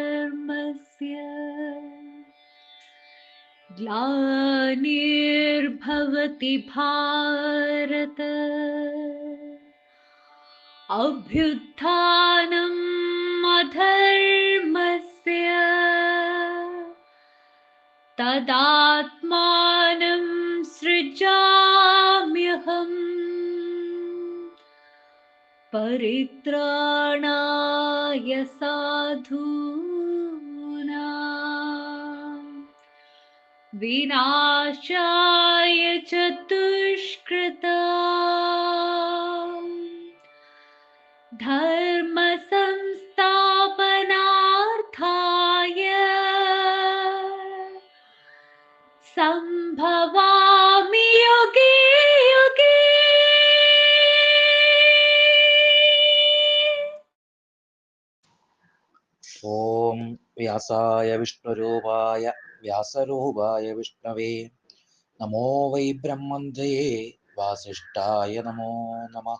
धर्मस्य ग्लानिर्भवति भारत। अभ्युत्थानम् अधर्मस्य। तदात्मानं सृजाम्यहम्। परित्राणाय साधूनां विनाशाय चतुष्कृता। വ്യാസായ വിഷ്ണുരൂപായ വ്യാസരൂപായ വിഷ്ണവേ നമോ വൈ ബ്രഹ്മന്തയേ വാസിഷ്ഠായ നമോ നമ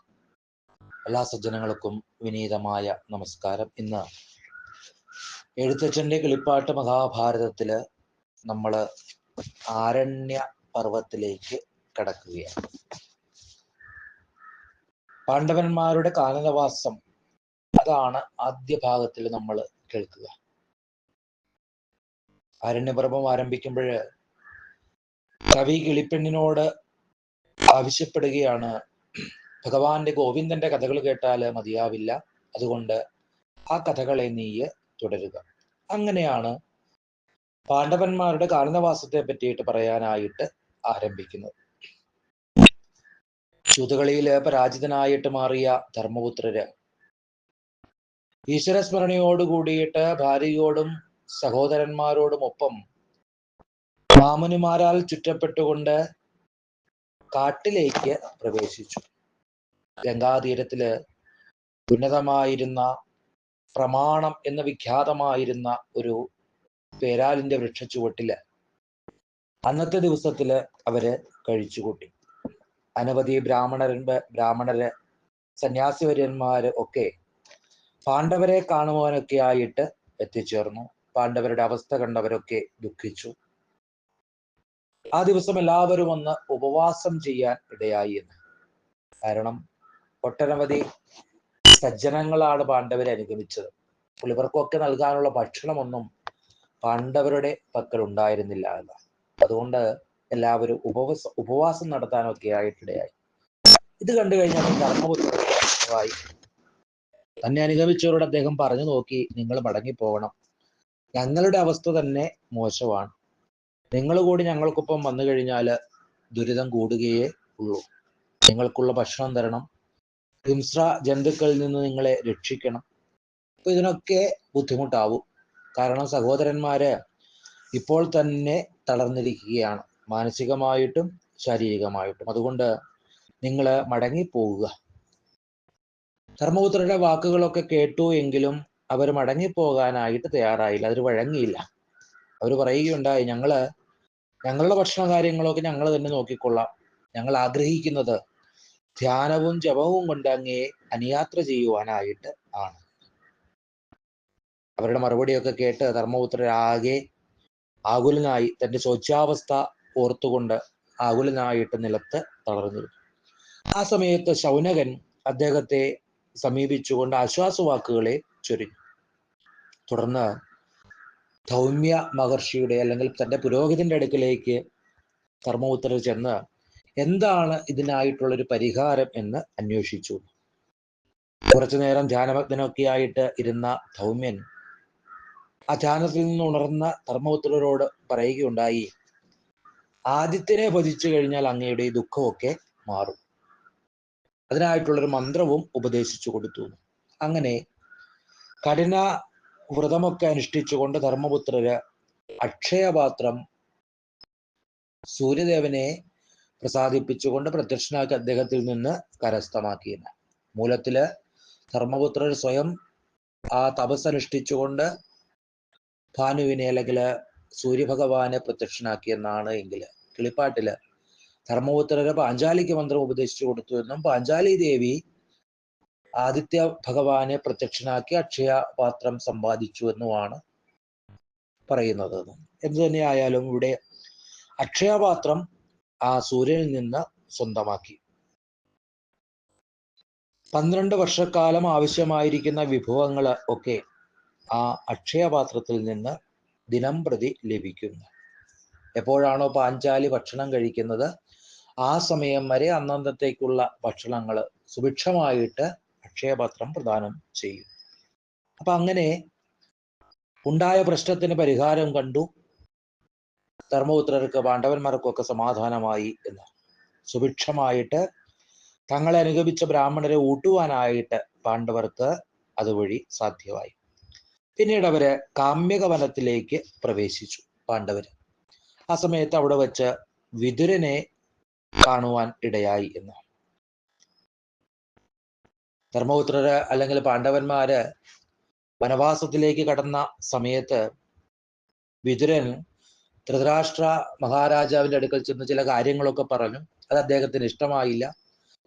എല്ലാ സജ്ജനങ്ങൾക്കും വിനീതമായ നമസ്കാരം ഇന്ന്. എഴുത്തച്ഛന്റെ കിളിപ്പാട്ട് മഹാഭാരതത്തിൽ നമ്മൾ ആരണ്യ പർവത്തിലേക്ക് കടക്കുകയാണ്. പാണ്ഡവന്മാരുടെ കാനനവാസം അതാണ് ആദ്യ ഭാഗത്തിൽ നമ്മൾ കേൾക്കുക. അരണ്യപർവം ആരംഭിക്കുമ്പോൾ കവി കിളിപ്പെണ്ണിനോട് ആവശ്യപ്പെടുകയാണ്. ഭഗവാന്റെ ഗോവിന്ദന്റെ കഥകൾ കേട്ടാൽ മതിയാവില്ല. അതുകൊണ്ട് ആ കഥകളെ നീയ് തുടരുക. അങ്ങനെയാണ് പാണ്ഡവന്മാരുടെ കാലനവാസത്തെ പറ്റിയിട്ട് പറയാനായിട്ട് ആരംഭിക്കുന്നത്. ചൂതുകളിയിൽ പരാജിതനായിട്ട് മാറിയ ധർമ്മപുത്രര് ഈശ്വരസ്മരണയോട് കൂടിയിട്ട് ഭാര്യയോടും സഹോദരന്മാരോടും ഒപ്പം മാമുനിമാരാൽ ചുറ്റപ്പെട്ടുകൊണ്ട് കാട്ടിലേക്ക് പ്രവേശിച്ചു. ഗംഗാതീരത്തിൽ ഉന്നതമായിരുന്ന പ്രമാണം എന്ന വിഖ്യാതമായിരുന്ന ഒരു പേരാലിന്റെ വൃക്ഷച്ചുവട്ടിൽ അന്നത്തെ ദിവസത്തിൽ അവർ കഴിച്ചുകൂട്ടി. അനവധി ബ്രാഹ്മണര ബ്രാഹ്മണര് സന്യാസിവര്യന്മാര് ഒക്കെ പാണ്ഡവരെ കാണുവാനൊക്കെ ആയിട്ട് എത്തിച്ചേർന്നു. പാണ്ഡവരുടെ അവസ്ഥ കണ്ടവരൊക്കെ ദുഃഖിച്ചു. ആ ദിവസം എല്ലാവരും ഒന്ന് ഉപവാസം ചെയ്യാൻ ഇടയായി എന്ന്. കാരണം ഒട്ടനവധി സജ്ജനങ്ങളാണ് പാണ്ഡവരെ അനുഗമിച്ചത്. അപ്പോൾ ഇവർക്കൊക്കെ നൽകാനുള്ള ഭക്ഷണമൊന്നും പാണ്ഡവരുടെ പക്കൽ ഉണ്ടായിരുന്നില്ല എന്ന്. അതുകൊണ്ട് എല്ലാവരും ഉപവാസ ഉപവാസം നടത്താനൊക്കെ ആയിട്ടിടയായി. ഇത് കണ്ടു കഴിഞ്ഞാൽ ധർമ്മപുത്രമായി തന്നെ അനുഗമിച്ചവരോട് അദ്ദേഹം പറഞ്ഞു നോക്കി നിങ്ങൾ മടങ്ങി മടങ്ങിപ്പോകണം. ഞങ്ങളുടെ അവസ്ഥ തന്നെ മോശമാണ്. നിങ്ങൾ കൂടി ഞങ്ങൾക്കൊപ്പം വന്നു കഴിഞ്ഞാൽ ദുരിതം കൂടുകയേ ഉള്ളൂ. നിങ്ങൾക്കുള്ള ഭക്ഷണം തരണം. ഹിംസ്ര ജന്തുക്കളിൽ നിന്ന് നിങ്ങളെ രക്ഷിക്കണം. അപ്പൊ ഇതിനൊക്കെ ബുദ്ധിമുട്ടാവും. കാരണം സഹോദരന്മാര് ഇപ്പോൾ തന്നെ തളർന്നിരിക്കുകയാണ്. മാനസികമായിട്ടും ശാരീരികമായിട്ടും. അതുകൊണ്ട് നിങ്ങൾ മടങ്ങിപ്പോവുക. ധർമ്മപുത്രരുടെ വാക്കുകളൊക്കെ കേട്ടു എങ്കിലും അവർ മടങ്ങിപ്പോകാനായിട്ട് തയ്യാറായില്ല. അവർ വഴങ്ങിയില്ല. അവർ പറയുകയുണ്ടായി ഞങ്ങൾ ഞങ്ങളുടെ ഭക്ഷണ കാര്യങ്ങളൊക്കെ ഞങ്ങൾ തന്നെ നോക്കിക്കൊള്ളാം. ഞങ്ങൾ ആഗ്രഹിക്കുന്നത് ധ്യാനവും ജപവും കൊണ്ട് അങ്ങേ അനുയാത്ര ചെയ്യുവാനായിട്ട് ആണ്. അവരുടെ മറുപടിയൊക്കെ കേട്ട് ധർമ്മപുത്രരാകെ ആകുലനായി തന്റെ ശോച്യാവസ്ഥ ഓർത്തുകൊണ്ട് ആകുലനായിട്ട് നിലത്ത് തളർന്നു. ആ സമയത്ത് ശൗനകൻ അദ്ദേഹത്തെ സമീപിച്ചുകൊണ്ട് ആശ്വാസവാക്കുകളെ ചൊരിഞ്ഞു. തുടർന്ന് ധൗമ്യ മഹർഷിയുടെ അല്ലെങ്കിൽ തന്റെ പുരോഹിതന്റെ അടുക്കിലേക്ക് ധർമ്മപുത്രർ ചെന്ന് എന്താണ് ഇതിനായിട്ടുള്ളൊരു പരിഹാരം എന്ന് അന്വേഷിച്ചു. കുറച്ചു നേരം ധ്യാനഭക്തനൊക്കെ ആയിട്ട് ഇരുന്ന ധൗമ്യൻ ആ ധ്യാനത്തിൽ നിന്ന് ഉണർന്ന ധർമ്മപുത്രരോട് പറയുകയുണ്ടായി ആദിത്യനെ ഭജിച്ചു കഴിഞ്ഞാൽ അങ്ങയുടെ ഈ ദുഃഖമൊക്കെ മാറും. അതിനായിട്ടുള്ളൊരു മന്ത്രവും ഉപദേശിച്ചു കൊടുത്തു. അങ്ങനെ കഠിന വ്രതമൊക്കെ അനുഷ്ഠിച്ചുകൊണ്ട് ധർമ്മപുത്രര് അക്ഷയപാത്രം സൂര്യദേവനെ പ്രസാദിപ്പിച്ചുകൊണ്ട് പ്രത്യക്ഷനാക്കി അദ്ദേഹത്തിൽ നിന്ന് കരസ്ഥമാക്കിയെന്ന് മൂലത്തിൽ ധർമ്മപുത്രർ സ്വയം ആ തപസ് അനുഷ്ഠിച്ചുകൊണ്ട് ഭാനുവിനെ അല്ലെങ്കിൽ സൂര്യഭഗവാനെ പ്രത്യക്ഷനാക്കിയെന്നാണ് എങ്കിൽ കിളിപ്പാട്ടിൽ ധർമ്മപുത്രര് പാഞ്ചാലിക്ക് മന്ത്രം ഉപദേശിച്ചു കൊടുത്തു എന്നും പാഞ്ചാലി ദേവി ആദിത്യ ഭഗവാനെ പ്രത്യക്ഷനാക്കി അക്ഷയ പാത്രം സമ്പാദിച്ചു എന്നുമാണ് പറയുന്നത്. എന്തു തന്നെയായാലും ഇവിടെ അക്ഷയപാത്രം ആ സൂര്യനിൽ നിന്ന് സ്വന്തമാക്കി. പന്ത്രണ്ട് വർഷക്കാലം ആവശ്യമായിരിക്കുന്ന വിഭവങ്ങൾ ഒക്കെ ആ അക്ഷയപാത്രത്തിൽ നിന്ന് ദിനം പ്രതി ലഭിക്കുന്നു. എപ്പോഴാണോ പാഞ്ചാലി ഭക്ഷണം കഴിക്കുന്നത് ആ സമയം വരെ അന്നന്നത്തേക്കുള്ള ഭക്ഷണങ്ങൾ സുഭിക്ഷമായിട്ട് അക്ഷയപാത്രം പ്രദാനം ചെയ്യും. അപ്പൊ അങ്ങനെ ഉണ്ടായ പ്രശ്നത്തിന് പരിഹാരം കണ്ടു. ധർമ്മപുത്രർക്ക് പാണ്ഡവന്മാർക്കൊക്കെ സമാധാനമായി എന്ന്. സുഭിക്ഷമായിട്ട് തങ്ങളെ അനുഗമിച്ച ബ്രാഹ്മണരെ ഊട്ടുവാനായിട്ട് പാണ്ഡവർക്ക് അതുവഴി സാധ്യമായി. പിന്നീട് അവർ കാമ്യകവനത്തിലേക്ക് പ്രവേശിച്ചു പാണ്ഡവര്. ആ സമയത്ത് അവിടെ വെച്ച് വിതുരനെ കാണുവാൻ ഇടയായി എന്ന്. ധർമ്മപുത്രര് അല്ലെങ്കിൽ പാണ്ഡവന്മാര് വനവാസത്തിലേക്ക് കടന്ന സമയത്ത് വിതുരൻ ധൃതരാഷ്ട്ര മഹാരാജാവിന്റെ അടുക്കൽ ചെന്ന് ചില കാര്യങ്ങളൊക്കെ പറഞ്ഞു. അത് അദ്ദേഹത്തിന് ഇഷ്ടമായില്ല.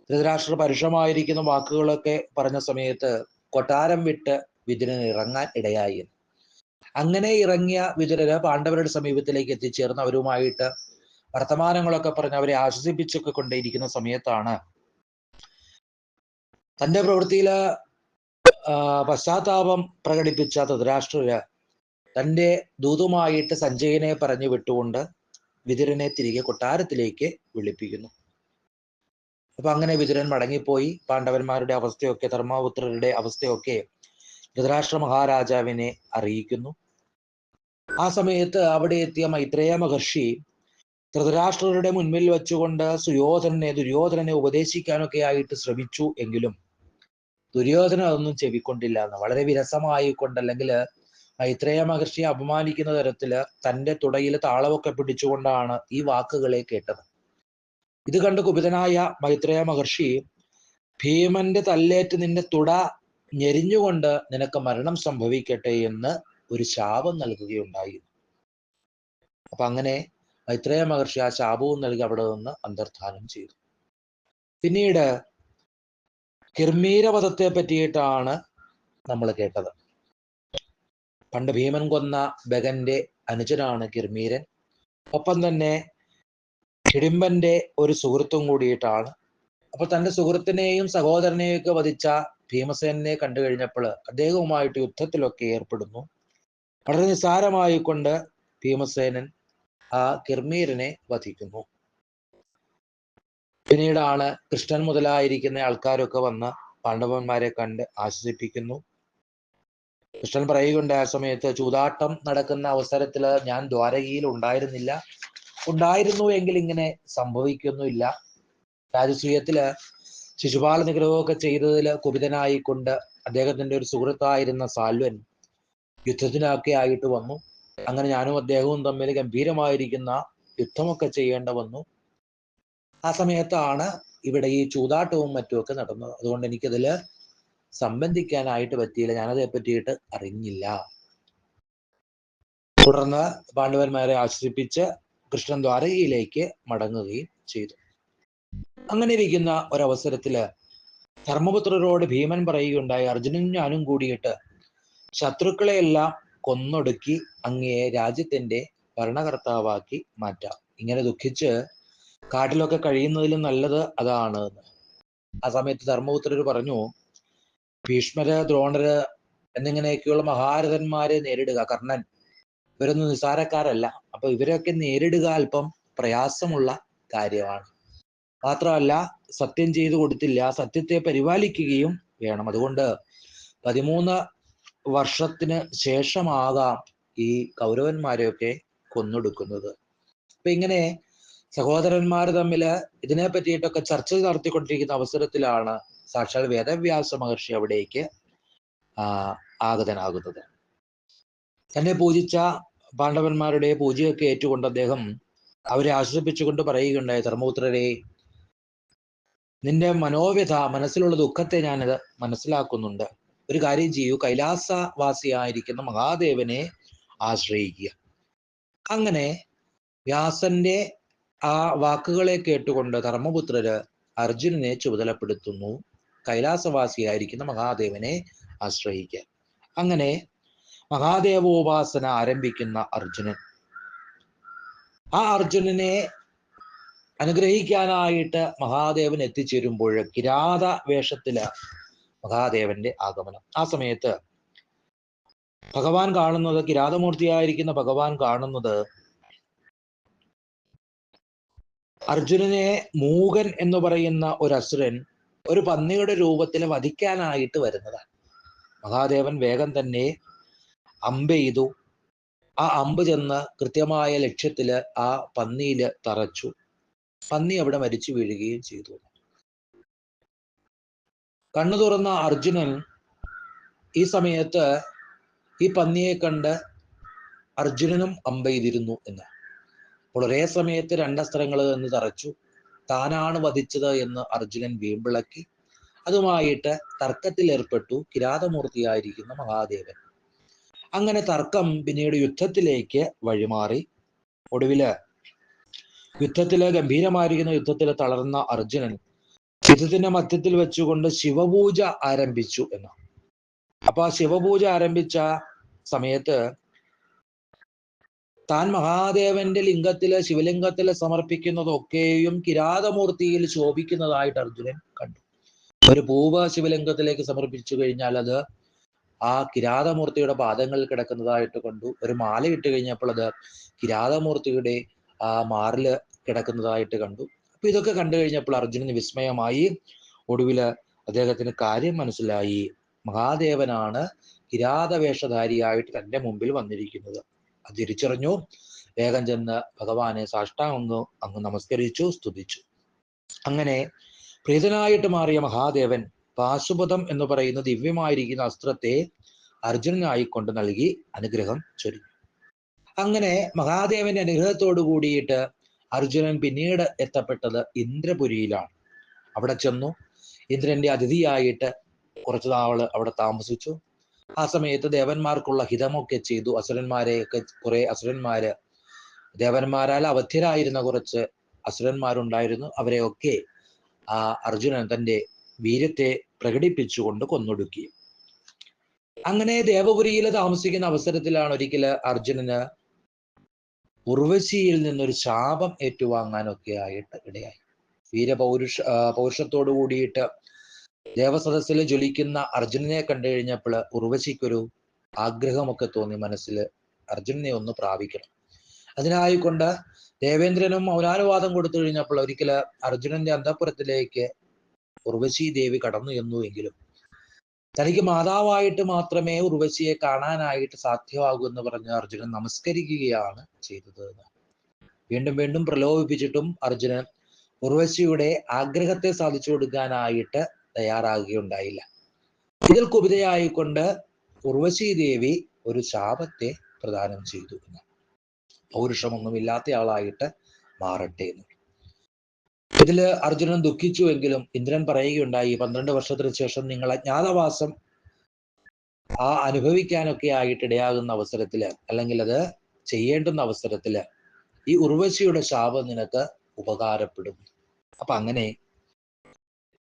ധൃതരാഷ്ട്ര പരുഷമായിരിക്കുന്ന വാക്കുകളൊക്കെ പറഞ്ഞ സമയത്ത് കൊട്ടാരം വിട്ട് വിതുരൻ ഇറങ്ങാൻ ഇടയായി. അങ്ങനെ ഇറങ്ങിയ വിതുരന് പാണ്ഡവരുടെ സമീപത്തിലേക്ക് എത്തിച്ചേർന്ന് അവരുമായിട്ട് വർത്തമാനങ്ങളൊക്കെ പറഞ്ഞ് അവരെ ആശ്വസിപ്പിച്ചൊക്കെ കൊണ്ടേയിരിക്കുന്ന സമയത്താണ് തന്റെ പ്രവൃത്തിയിൽ പശ്ചാത്താപം പ്രകടിപ്പിച്ച ധൃതരാഷ്ട്രര് തന്റെ ദൂതുമായിട്ട് സഞ്ജയനെ പറഞ്ഞു വിട്ടുകൊണ്ട് വിതുരനെ തിരികെ കൊട്ടാരത്തിലേക്ക് വിളിപ്പിക്കുന്നു. അപ്പൊ അങ്ങനെ വിതുരൻ മടങ്ങിപ്പോയി. പാണ്ഡവന്മാരുടെ അവസ്ഥയൊക്കെ ധർമ്മപുത്രരുടെ അവസ്ഥയൊക്കെ ധൃതരാഷ്ട്ര മഹാരാജാവിനെ അറിയിക്കുന്നു. ആ സമയത്ത് അവിടെ എത്തിയ മൈത്രേയ മഹർഷി ധൃതരാഷ്ട്രരുടെ മുൻപിൽ വെച്ചുകൊണ്ട് സുയോധനനെ ദുര്യോധനനെ ഉപദേശിക്കാനൊക്കെ ആയിട്ട് ശ്രമിച്ചു എങ്കിലും ദുര്യോധന അതൊന്നും ചെവിക്കൊണ്ടില്ല. എന്ന് വളരെ വിരസമായിക്കൊണ്ട് അല്ലെങ്കിൽ മൈത്രേയ മഹർഷിയെ അപമാനിക്കുന്ന തരത്തിൽ തന്റെ തുടയിൽ താളമൊക്കെ പിടിച്ചുകൊണ്ടാണ് ഈ വാക്കുകളെ കേട്ടത്. ഇത് കണ്ട് കുപിതനായ മൈത്രേയ മഹർഷി ഭീമന്റെ തല്ലേറ്റ് നിന്റെ തുട ഞെരിഞ്ഞുകൊണ്ട് നിനക്ക് മരണം സംഭവിക്കട്ടെ എന്ന് ഒരു ശാപം നൽകുകയുണ്ടായി. അപ്പൊ അങ്ങനെ മൈത്രേയ മഹർഷി ആ ശാപവും നൽകി അവിടെ നിന്ന് അന്തർധാനം ചെയ്തു. പിന്നീട് കിർമീരവധത്തെ പറ്റിയിട്ടാണ് നമ്മൾ കേട്ടത്. പണ്ട് ഭീമൻ കൊന്ന ബഗന്റെ അനുജനാണ് കിർമീരൻ ഒപ്പം തന്നെ ഹിഡിംബന്റെ ഒരു സുഹൃത്തും കൂടിയിട്ടാണ്. അപ്പൊ തന്റെ സുഹൃത്തിനെയും സഹോദരനെയും ഒക്കെ വധിച്ച ഭീമസേനെ കണ്ടു കഴിഞ്ഞപ്പോൾ അദ്ദേഹവുമായിട്ട് യുദ്ധത്തിലൊക്കെ ഏർപ്പെടുന്നു. വളരെ നിസ്സാരമായിക്കൊണ്ട് ഭീമസേനൻ ആ കിർമീരനെ വധിക്കുന്നു. പിന്നീടാണ് കൃഷ്ണൻ മുതലായിരിക്കുന്ന ആൾക്കാരൊക്കെ വന്ന് പാണ്ഡവന്മാരെ കണ്ട് ആശ്വസിപ്പിക്കുന്നു. കൃഷ്ണൻ പറയുകയുണ്ട് ആ സമയത്ത് ചൂതാട്ടം നടക്കുന്ന അവസരത്തിൽ ഞാൻ ദ്വാരകയിൽ ഉണ്ടായിരുന്നില്ല. ഉണ്ടായിരുന്നു എങ്കിൽ ഇങ്ങനെ സംഭവിക്കുന്നില്ല രാജസൂയത്തിൽ ശിശുപാല നിഗ്രഹമൊക്കെ ചെയ്തതിൽ കുപിതനായിക്കൊണ്ട് അദ്ദേഹത്തിന്റെ ഒരു സുഹൃത്തായിരുന്ന സാൽവൻ യുദ്ധത്തിനൊക്കെ ആയിട്ട് വന്നു. അങ്ങനെ ഞാനും അദ്ദേഹവും തമ്മിൽ ഗംഭീരമായിരിക്കുന്ന യുദ്ധമൊക്കെ ചെയ്യേണ്ട വന്നു. ആ സമയത്താണ് ഇവിടെ ഈ ചൂതാട്ടവും മറ്റുമൊക്കെ നടന്നത്. അതുകൊണ്ട് എനിക്കതിൽ സംബന്ധിക്കാനായിട്ട് പറ്റിയില്ല. ഞാനതേ പറ്റിയിട്ട് അറിഞ്ഞില്ല. തുടർന്ന് പാണ്ഡവന്മാരെ ആശ്രയിപ്പിച്ച് കൃഷ്ണൻ ദ്വാരകയിലേക്ക് മടങ്ങുകയും ചെയ്തു. അങ്ങനെ ഇരിക്കുന്ന ഒരവസരത്തിൽ ധർമ്മപുത്രരോട് ഭീമൻ പറയുകയുണ്ടായി. അർജുനൻ ഞാനും കൂടിയിട്ട് ശത്രുക്കളെയെല്ലാം കൊന്നൊടുക്കി അങ്ങയെ രാജ്യത്തിന്റെ ഭരണകർത്താവാക്കി മാറ്റാം. ഇങ്ങനെ ദുഃഖിച്ച് കാട്ടിലൊക്കെ കഴിയുന്നതിലും നല്ലത് അതാണ്. ആ സമയത്ത് ധർമ്മപുത്രർ പറഞ്ഞു ഭീഷ്മര് ദ്രോണര് എന്നിങ്ങനെയൊക്കെയുള്ള മഹാരഥന്മാരെ നേരിടുക. കർണൻ ഇവരൊന്നും നിസാരക്കാരല്ല അപ്പൊ ഇവരൊക്കെ നേരിടുക അല്പം പ്രയാസമുള്ള കാര്യമാണ്. മാത്രമല്ല സത്യം ചെയ്തു കൊടുത്തില്ല. സത്യത്തെ പരിപാലിക്കുകയും വേണം. അതുകൊണ്ട് പതിമൂന്ന് വർഷത്തിന് ശേഷമാകാം ഈ കൗരവന്മാരെയൊക്കെ കൊന്നൊടുക്കുന്നത്. അപ്പൊ ഇങ്ങനെ സഹോദരന്മാർ തമ്മിൽ ഇതിനെ പറ്റിയിട്ടൊക്കെ ചർച്ച നടത്തിക്കൊണ്ടിരിക്കുന്ന അവസരത്തിലാണ് സാക്ഷാൽ വേദവ്യാസ മഹർഷി അവിടേക്ക് ആഗതനാകുന്നത്. തന്നെ പൂജിച്ച പാണ്ഡവന്മാരുടെ പൂജയൊക്കെ ഏറ്റുകൊണ്ട് അദ്ദേഹം അവരെ ആശ്വസിപ്പിച്ചുകൊണ്ട് പറയുകയുണ്ടായി ധർമ്മപുത്രരെ നിന്റെ മനോവ്യഥ മനസ്സിലുള്ള ദുഃഖത്തെ ഞാനത് മനസ്സിലാക്കുന്നുണ്ട്. ഒരു കാര്യം ചെയ്യൂ കൈലാസവാസിയായിരിക്കുന്ന മഹാദേവനെ ആശ്രയിക്കുക. അങ്ങനെ വ്യാസന്റെ ആ വാക്കുകളെ കേട്ടുകൊണ്ട് ധർമ്മപുത്രര് അർജുനനെ ചുമതലപ്പെടുത്തുന്നു. കൈലാസവാസിയായിരിക്കുന്ന മഹാദേവനെ ആശ്രയിക്കാൻ അങ്ങനെ മഹാദേവോപാസന ആരംഭിക്കുന്ന അർജുനൻ. ആ അർജുനനെ അനുഗ്രഹിക്കാനായിട്ട് മഹാദേവൻ എത്തിച്ചേരുമ്പോൾ കിരാത വേഷത്തിൽ മഹാദേവന്റെ ആഗമനം. ആ സമയത്ത് ഭഗവാൻ കാണുന്നത് കിരാതമൂർത്തിയായിരിക്കുന്ന ഭഗവാൻ കാണുന്നത് അർജുനനെ മൂകൻ എന്ന് പറയുന്ന ഒരു അസുരൻ ഒരു പന്നിയുടെ രൂപത്തിൽ വധിക്കാനായിട്ട് വരുന്നതാണ്. മഹാദേവൻ വേഗം തന്നെ അമ്പെയ്തു ആ അമ്പ് ചെന്ന് കൃത്യമായ ലക്ഷ്യത്തിൽ ആ പന്നിയിൽ തറച്ചു. പന്നി അവിടെ മരിച്ചു വീഴുകയും ചെയ്തു. കണ്ണു തുറന്ന അർജുനൻ ഈ സമയത്ത് ഈ പന്നിയെ കണ്ട് അർജുനനും അമ്പെയ്തിരുന്നു എന്ന്. അപ്പോൾ ഒരേ സമയത്ത് രണ്ടസ്ത്രങ്ങൾ എന്ന് തറച്ചു താനാണ് വധിച്ചത് എന്ന് അർജുനൻ വീമ്പിളക്കി. അതുമായിട്ട് തർക്കത്തിൽ ഏർപ്പെട്ടു കിരാതമൂർത്തിയായിരിക്കുന്ന മഹാദേവൻ. അങ്ങനെ തർക്കം പിന്നീട് യുദ്ധത്തിലേക്ക് വഴിമാറി. ഒടുവിൽ യുദ്ധത്തിൽ ഗംഭീരമായിരിക്കുന്ന യുദ്ധത്തിൽ തളർന്ന അർജുനൻ യുദ്ധത്തിന്റെ മധ്യത്തിൽ വെച്ചുകൊണ്ട് ശിവപൂജ ആരംഭിച്ചു എന്ന് അപ്പൊ ആ ശിവപൂജ ആരംഭിച്ച സമയത്ത് താൻ മഹാദേവന്റെ ലിംഗത്തിൽ ശിവലിംഗത്തിൽ സമർപ്പിക്കുന്നതൊക്കെയും കിരാതമൂർത്തിയിൽ ശോഭിക്കുന്നതായിട്ട് അർജുനൻ കണ്ടു. ഒരു പൂവ ശിവലിംഗത്തിലേക്ക് സമർപ്പിച്ചു കഴിഞ്ഞാൽ അത് ആ കിരാതമൂർത്തിയുടെ പാദങ്ങളിൽ കിടക്കുന്നതായിട്ട് കണ്ടു. ഒരു മാല ഇട്ട് കഴിഞ്ഞപ്പോൾ അത് കിരാതമൂർത്തിയുടെ ആ മാറിൽ കിടക്കുന്നതായിട്ട് കണ്ടു. അപ്പൊ ഇതൊക്കെ കണ്ടു കഴിഞ്ഞപ്പോൾ അർജുനന് വിസ്മയമായി. ഒടുവിൽ അദ്ദേഹത്തിന് കാര്യം മനസ്സിലായി. മഹാദേവനാണ് കിരാതവേഷധാരിയായിട്ട് തന്റെ മുമ്പിൽ വന്നിരിക്കുന്നത്. അത് തിരിച്ചറിഞ്ഞു. വേഗം ചെന്ന് ഭഗവാനെ സാഷ്ടാംഗ അങ്ങ് നമസ്കരിച്ചു സ്തുതിച്ചു. അങ്ങനെ പ്രീതനായിട്ട് മാറിയ മഹാദേവൻ പാശുപതം എന്ന് പറയുന്ന ദിവ്യമായിരിക്കുന്ന അസ്ത്രത്തെ അർജുനനായിക്കൊണ്ട് നൽകി അനുഗ്രഹം ചൊരിഞ്ഞു. അങ്ങനെ മഹാദേവന്റെ അനുഗ്രഹത്തോടു കൂടിയിട്ട് അർജുനൻ പിന്നീട് എത്തപ്പെട്ടത് ഇന്ദ്രപുരിയിലാണ്. അവിടെ ചെന്നു. ഇന്ദ്രന്റെ അതിഥിയായിട്ട് കുറച്ചു നാൾ അവിടെ താമസിച്ചു. ആ സമയത്ത് ദേവന്മാർക്കുള്ള ഹിതമൊക്കെ ചെയ്തു. അസുരന്മാരെയൊക്കെ കുറെ അസുരന്മാര് ദേവന്മാരാൽ അവധ്യരായിരുന്ന കുറച്ച് അസുരന്മാരുണ്ടായിരുന്നു. അവരെയൊക്കെ ആ അർജുനൻ തന്റെ വീര്യത്തെ പ്രകടിപ്പിച്ചുകൊണ്ട് കൊന്നൊടുക്കി. അങ്ങനെ ദേവപുരിയിൽ താമസിക്കുന്ന അവസരത്തിലാണ് ഒരിക്കൽ അർജുനന് ഉർവശിയിൽ നിന്നൊരു ശാപം ഏറ്റുവാങ്ങാനൊക്കെ ആയിട്ട് ഇടയായി. വീരപൗരുഷ പൗരുഷത്തോടു കൂടിയിട്ട് ദേവസദസ്സിൽ ജ്വലിക്കുന്ന അർജുനനെ കണ്ടു കഴിഞ്ഞപ്പോൾ ഉർവശിക്കൊരു ആഗ്രഹമൊക്കെ തോന്നി മനസ്സിൽ അർജുനനെ ഒന്ന് പ്രാപിക്കണം. അതിനായിക്കൊണ്ട് ദേവേന്ദ്രനും മൗനാനുവാദം കൊടുത്തു കഴിഞ്ഞപ്പോൾ ഒരിക്കൽ അർജുനന്റെ അന്തപുരത്തിലേക്ക് ഉർവശി ദേവി കടന്നു എന്നു എങ്കിലും തനിക്ക് മാതാവായിട്ട് മാത്രമേ ഉർവശിയെ കാണാനായിട്ട് സാധ്യമാകൂ എന്ന് പറഞ്ഞ് അർജുനൻ നമസ്കരിക്കുകയാണ് ചെയ്തത് വീണ്ടും വീണ്ടും പ്രലോഭിപ്പിച്ചിട്ടും അർജുനൻ ഉർവശിയുടെ ആഗ്രഹത്തെ സാധിച്ചു കൊടുക്കാനായിട്ട് തയ്യാറാകുകയുണ്ടായില്ല. ഇതിൽ കുപിതയായിക്കൊണ്ട് ഉർവശി ദേവി ഒരു ശാപത്തെ പ്രദാനം ചെയ്തു എന്ന്. പൗരുഷമൊന്നുമില്ലാത്ത ആളായിട്ട് മാറട്ടെ എന്ന്. ഇതിൽ അർജുനൻ ദുഃഖിച്ചുവെങ്കിലും ഇന്ദ്രൻ പറയുകയുണ്ടായി പന്ത്രണ്ട് വർഷത്തിന് ശേഷം നിങ്ങൾ അജ്ഞാതവാസം ആ അനുഭവിക്കാനൊക്കെ ആയിട്ട് ഇടയാകുന്ന അവസരത്തിൽ അല്ലെങ്കിൽ അത് ചെയ്യേണ്ടുന്ന അവസരത്തിൽ ഈ ഉർവശിയുടെ ശാപം നിനക്ക് ഉപകാരപ്പെടും. അപ്പൊ അങ്ങനെ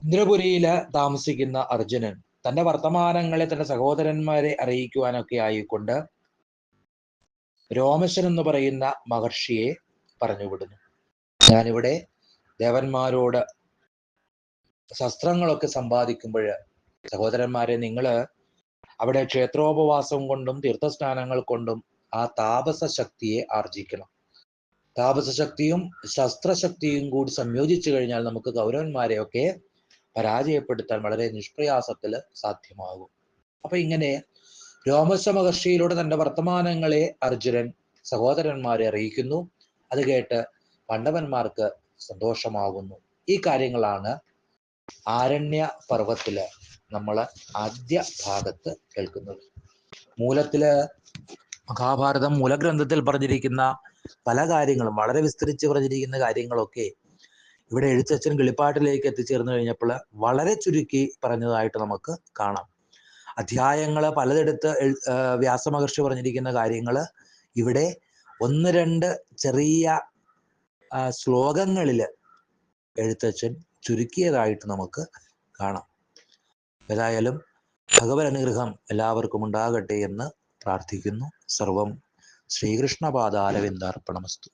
ഇന്ദ്രപുരിയിൽ താമസിക്കുന്ന അർജുനൻ. തന്റെ വർത്തമാനങ്ങളെ തന്റെ സഹോദരന്മാരെ അറിയിക്കുവാനൊക്കെ ആയിക്കൊണ്ട് രോമശൻ എന്ന് പറയുന്ന മഹർഷിയെ പറഞ്ഞുവിടുന്നു. ഞാനിവിടെ ദേവന്മാരോട് ശസ്ത്രങ്ങളൊക്കെ സമ്പാദിക്കുമ്പോൾ സഹോദരന്മാരെ നിങ്ങൾ അവിടെ ക്ഷേത്രോപവാസം കൊണ്ടും തീർത്ഥസ്നാനങ്ങൾ കൊണ്ടും ആ താപസ ശക്തിയെ ആർജിക്കണം. താപസ ശക്തിയും ശസ്ത്രശക്തിയും കൂടി സംയോജിച്ചു കഴിഞ്ഞാൽ നമുക്ക് കൗരവന്മാരെയൊക്കെ പരാജയപ്പെടുത്താൻ വളരെ നിഷ്പ്രയാസത്തിൽ സാധ്യമാകും. അപ്പൊ ഇങ്ങനെ രോമശ മഹർഷിയിലൂടെ തന്റെ വർത്തമാനങ്ങളെ അർജുനൻ സഹോദരന്മാരെ അറിയിക്കുന്നു. അത് കേട്ട് പണ്ഡവന്മാർക്ക് സന്തോഷമാകുന്നു. ഈ കാര്യങ്ങളാണ് ആരണ്യ പർവത്തിൽ നമ്മൾ ആദ്യ ഭാഗത്ത് കേൾക്കുന്നത്. മൂലത്തിൽ മഹാഭാരതം മൂലഗ്രന്ഥത്തിൽ പറഞ്ഞിരിക്കുന്ന പല കാര്യങ്ങളും വളരെ വിസ്തരിച്ച് പറഞ്ഞിരിക്കുന്ന കാര്യങ്ങളൊക്കെ ഇവിടെ എഴുത്തച്ഛൻ കിളിപ്പാട്ടിലേക്ക് എത്തിച്ചേർന്നു കഴിഞ്ഞപ്പോൾ വളരെ ചുരുക്കി പറഞ്ഞതായിട്ട് നമുക്ക് കാണാം. അധ്യായങ്ങൾ പലതെടുത്ത് വ്യാസമഹർഷി പറഞ്ഞിരിക്കുന്ന കാര്യങ്ങൾ ഇവിടെ ഒന്ന് രണ്ട് ചെറിയ ശ്ലോകങ്ങളിൽ എഴുത്തച്ഛൻ ചുരുക്കിയതായിട്ട് നമുക്ക് കാണാം. ഏതായാലും ഭഗവത് അനുഗ്രഹം എല്ലാവർക്കും ഉണ്ടാകട്ടെ എന്ന് പ്രാർത്ഥിക്കുന്നു. സർവം ശ്രീകൃഷ്ണപാദാരവിന്ദാർപ്പണമസ്തു.